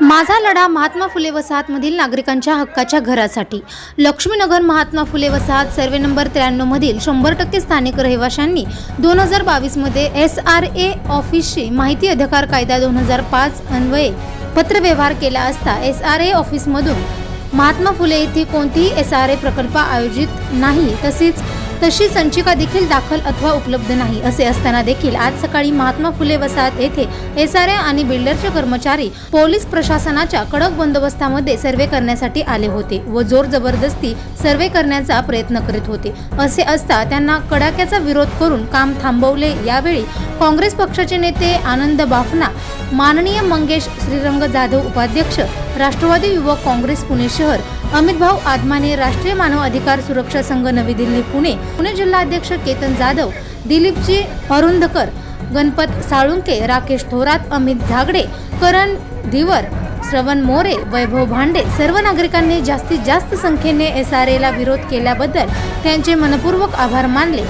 माझा लढा महात्मा फुले वसाहतमधील नागरिकांच्या हक्काच्या घरासाठी. लक्ष्मीनगर महात्मा फुले वसाहत सर्वे नंबर त्र्याण्णवमधील शंभर टक्के स्थानिक रहिवाशांनी दोन हजार बावीसमध्ये एस आर ए ऑफिसशी माहिती अधिकार कायदा दोन हजार पाच अन्वये पत्रव्यवहार केला असता एस आर ए ऑफिसमधून महात्मा फुले येथे कोणतीही एस आर ए प्रकल्प आयोजित नाही तसेच तशी संचिका देखील दाखल अथवा उपलब्ध नाही असे असताना देखील आज सकाळी महात्मा फुले वसाहत येथे एस आर ए आणि बिल्डरचे कर्मचारी पोलीस प्रशासनाच्या कडक बंदोबस्तामध्ये सर्वे करण्यासाठी आले होते व जोर जबरदस्ती सर्वे करण्याचा प्रयत्न करीत होते. असे असता त्यांना कडाक्याचा विरोध करून काम थांबवले. यावेळी काँग्रेस पक्षाचे नेते आनंद बाफना माननीय मंगेश श्रीरंग जाधव उपाध्यक्ष राष्ट्रवादी युवक काँग्रेस पुणे शहर अमित भाऊ आदमाने राष्ट्रीय मानव अधिकार सुरक्षा संघ नवी दिल्ली पुणे. पुणे जिल्हाध्यक्ष केतन जाधव दिलीपजी अरुंधकर गणपत साळुंके राकेश थोरात अमित झागडे करण धिवर श्रवण मोरे वैभव भांडे सर्व नागरिकांनी जास्तीत जास्त संख्येने एस आर एला विरोध केल्याबद्दल त्यांचे मनपूर्वक आभार मानले.